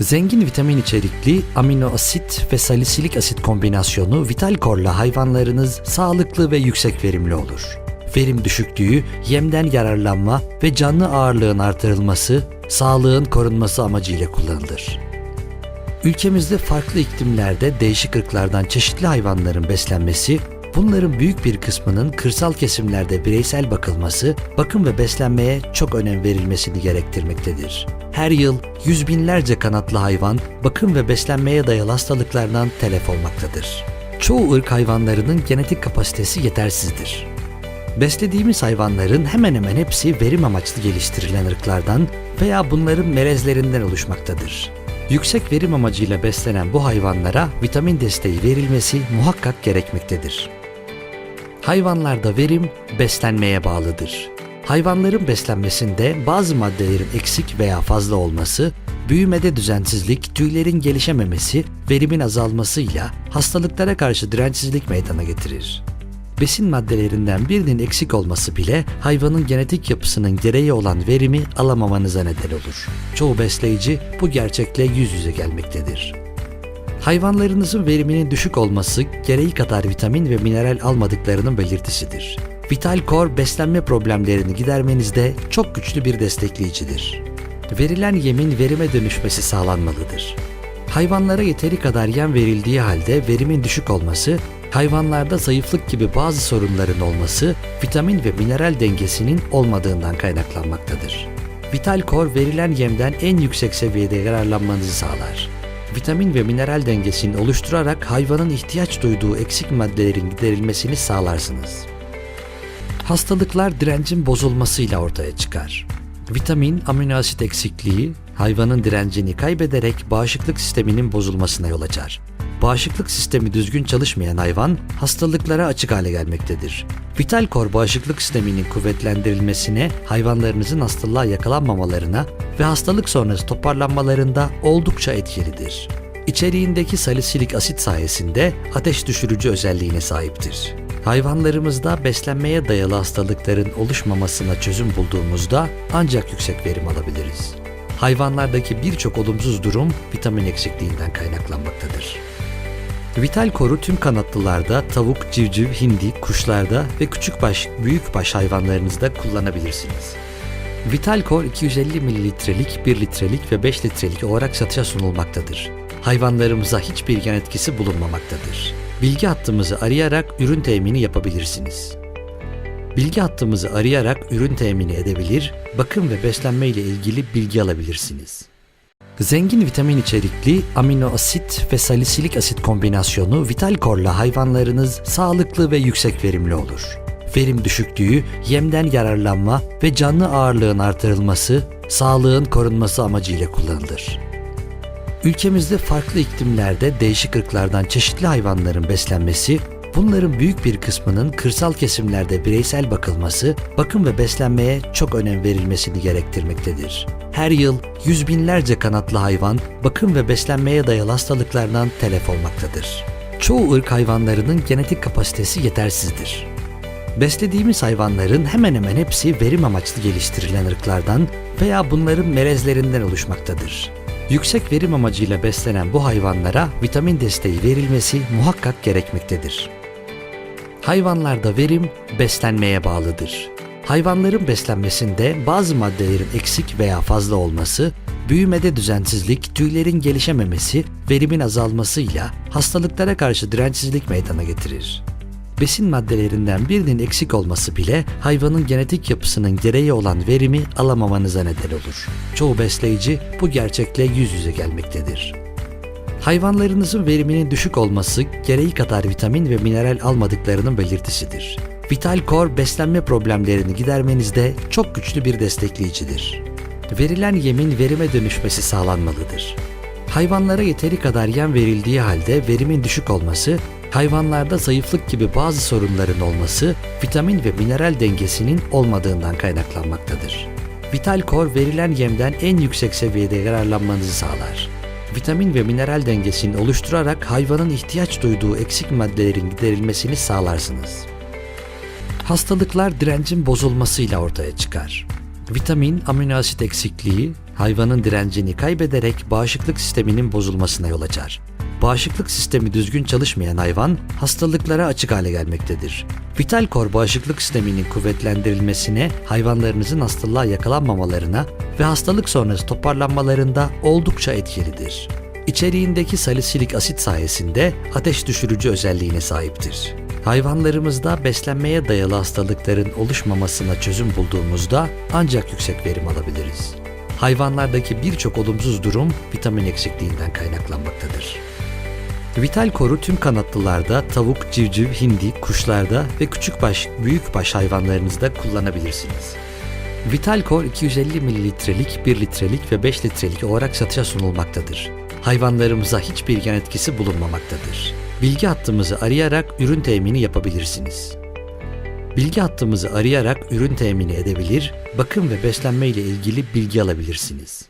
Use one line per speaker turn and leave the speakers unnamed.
Zengin vitamin içerikli amino asit ve salisilik asit kombinasyonu Vital Core'la hayvanlarınız sağlıklı ve yüksek verimli olur. Verim düşüklüğü, yemden yararlanma ve canlı ağırlığın artırılması, sağlığın korunması amacıyla kullanılır. Ülkemizde farklı iklimlerde değişik ırklardan çeşitli hayvanların beslenmesi, bunların büyük bir kısmının kırsal kesimlerde bireysel bakılması, bakım ve beslenmeye çok önem verilmesini gerektirmektedir. Her yıl yüz binlerce kanatlı hayvan bakım ve beslenmeye dayalı hastalıklardan telef olmaktadır. Çoğu ırk hayvanlarının genetik kapasitesi yetersizdir. Beslediğimiz hayvanların hemen hemen hepsi verim amaçlı geliştirilen ırklardan veya bunların melezlerinden oluşmaktadır. Yüksek verim amacıyla beslenen bu hayvanlara vitamin desteği verilmesi muhakkak gerekmektedir. Hayvanlarda verim beslenmeye bağlıdır. Hayvanların beslenmesinde bazı maddelerin eksik veya fazla olması, büyümede düzensizlik, tüylerin gelişememesi, verimin azalmasıyla hastalıklara karşı dirençsizlik meydana getirir. Besin maddelerinden birinin eksik olması bile hayvanın genetik yapısının gereği olan verimi alamamanıza neden olur. Çoğu besleyici bu gerçekle yüz yüze gelmektedir. Hayvanlarınızın veriminin düşük olması gereği kadar vitamin ve mineral almadıklarının belirtisidir. Vital Core beslenme problemlerini gidermenizde çok güçlü bir destekleyicidir. Verilen yemin verime dönüşmesi sağlanmalıdır. Hayvanlara yeteri kadar yem verildiği halde verimin düşük olması, hayvanlarda zayıflık gibi bazı sorunların olması, vitamin ve mineral dengesinin olmadığından kaynaklanmaktadır. Vital Core verilen yemden en yüksek seviyede yararlanmanızı sağlar. Vitamin ve mineral dengesini oluşturarak hayvanın ihtiyaç duyduğu eksik maddelerin giderilmesini sağlarsınız. Hastalıklar direncin bozulmasıyla ortaya çıkar. Vitamin, amino asit eksikliği hayvanın direncini kaybederek bağışıklık sisteminin bozulmasına yol açar. Bağışıklık sistemi düzgün çalışmayan hayvan hastalıklara açık hale gelmektedir. Vital Core bağışıklık sisteminin kuvvetlendirilmesine, hayvanlarınızın hastalığa yakalanmamalarına ve hastalık sonrası toparlanmalarında oldukça etkilidir. İçeriğindeki salisilik asit sayesinde ateş düşürücü özelliğine sahiptir. Hayvanlarımızda beslenmeye dayalı hastalıkların oluşmamasına çözüm bulduğumuzda ancak yüksek verim alabiliriz. Hayvanlardaki birçok olumsuz durum vitamin eksikliğinden kaynaklanmaktadır. Vital Core'u tüm kanatlılarda, tavuk, civciv, hindi, kuşlarda ve küçükbaş, büyükbaş hayvanlarınızda kullanabilirsiniz. Vital Core 250 mililitrelik, 1 litrelik ve 5 litrelik olarak satışa sunulmaktadır. Hayvanlarımıza hiçbir yan etkisi bulunmamaktadır. Bilgi hattımızı arayarak ürün temini yapabilirsiniz. Bilgi hattımızı arayarak ürün temini edebilir, bakım ve beslenme ile ilgili bilgi alabilirsiniz. Zengin vitamin içerikli amino asit ve salisilik asit kombinasyonu Vital Core'la hayvanlarınız sağlıklı ve yüksek verimli olur. Verim düşüklüğü, yemden yararlanma ve canlı ağırlığın artırılması, sağlığın korunması amacıyla kullanılır. Ülkemizde farklı iklimlerde değişik ırklardan çeşitli hayvanların beslenmesi, bunların büyük bir kısmının kırsal kesimlerde bireysel bakılması, bakım ve beslenmeye çok önem verilmesini gerektirmektedir. Her yıl yüz binlerce kanatlı hayvan bakım ve beslenmeye dayalı hastalıklardan telef olmaktadır. Çoğu ırk hayvanlarının genetik kapasitesi yetersizdir. Beslediğimiz hayvanların hemen hemen hepsi verim amaçlı geliştirilen ırklardan veya bunların melezlerinden oluşmaktadır. Yüksek verim amacıyla beslenen bu hayvanlara vitamin desteği verilmesi muhakkak gerekmektedir. Hayvanlarda verim beslenmeye bağlıdır. Hayvanların beslenmesinde bazı maddelerin eksik veya fazla olması, büyümede düzensizlik, tüylerin gelişememesi, verimin azalmasıyla hastalıklara karşı dirençsizlik meydana getirir. Besin maddelerinden birinin eksik olması bile hayvanın genetik yapısının gereği olan verimi alamamanıza neden olur. Çoğu besleyici bu gerçekle yüz yüze gelmektedir. Hayvanlarınızın veriminin düşük olması gereği kadar vitamin ve mineral almadıklarının belirtisidir. Vital Core beslenme problemlerini gidermenizde çok güçlü bir destekleyicidir. Verilen yemin verime dönüşmesi sağlanmalıdır. Hayvanlara yeteri kadar yem verildiği halde verimin düşük olması, hayvanlarda zayıflık gibi bazı sorunların olması, vitamin ve mineral dengesinin olmadığından kaynaklanmaktadır. Vital Core verilen yemden en yüksek seviyede yararlanmanızı sağlar. Vitamin ve mineral dengesini oluşturarak hayvanın ihtiyaç duyduğu eksik maddelerin giderilmesini sağlarsınız. Hastalıklar direncin bozulmasıyla ortaya çıkar. Vitamin, amino asit eksikliği hayvanın direncini kaybederek bağışıklık sisteminin bozulmasına yol açar. Bağışıklık sistemi düzgün çalışmayan hayvan hastalıklara açık hale gelmektedir. Vital Kor bağışıklık sisteminin kuvvetlendirilmesine, hayvanlarınızın hastalığa yakalanmamalarına ve hastalık sonrası toparlanmalarında oldukça etkilidir. İçeriğindeki salisilik asit sayesinde ateş düşürücü özelliğine sahiptir. Hayvanlarımızda beslenmeye dayalı hastalıkların oluşmamasına çözüm bulduğumuzda ancak yüksek verim alabiliriz. Hayvanlardaki birçok olumsuz durum vitamin eksikliğinden kaynaklanmaktadır. Vital koru tüm kanatlılarda, tavuk, civciv, hindi, kuşlarda ve küçükbaş, büyükbaş hayvanlarınızda kullanabilirsiniz. Vital Core 250 mililitrelik, 1 litrelik ve 5 litrelik olarak satışa sunulmaktadır. Hayvanlarımıza hiçbir yan etkisi bulunmamaktadır. Bilgi hattımızı arayarak ürün temini yapabilirsiniz. Bilgi hattımızı arayarak ürün temini edebilir, bakım ve beslenme ile ilgili bilgi alabilirsiniz.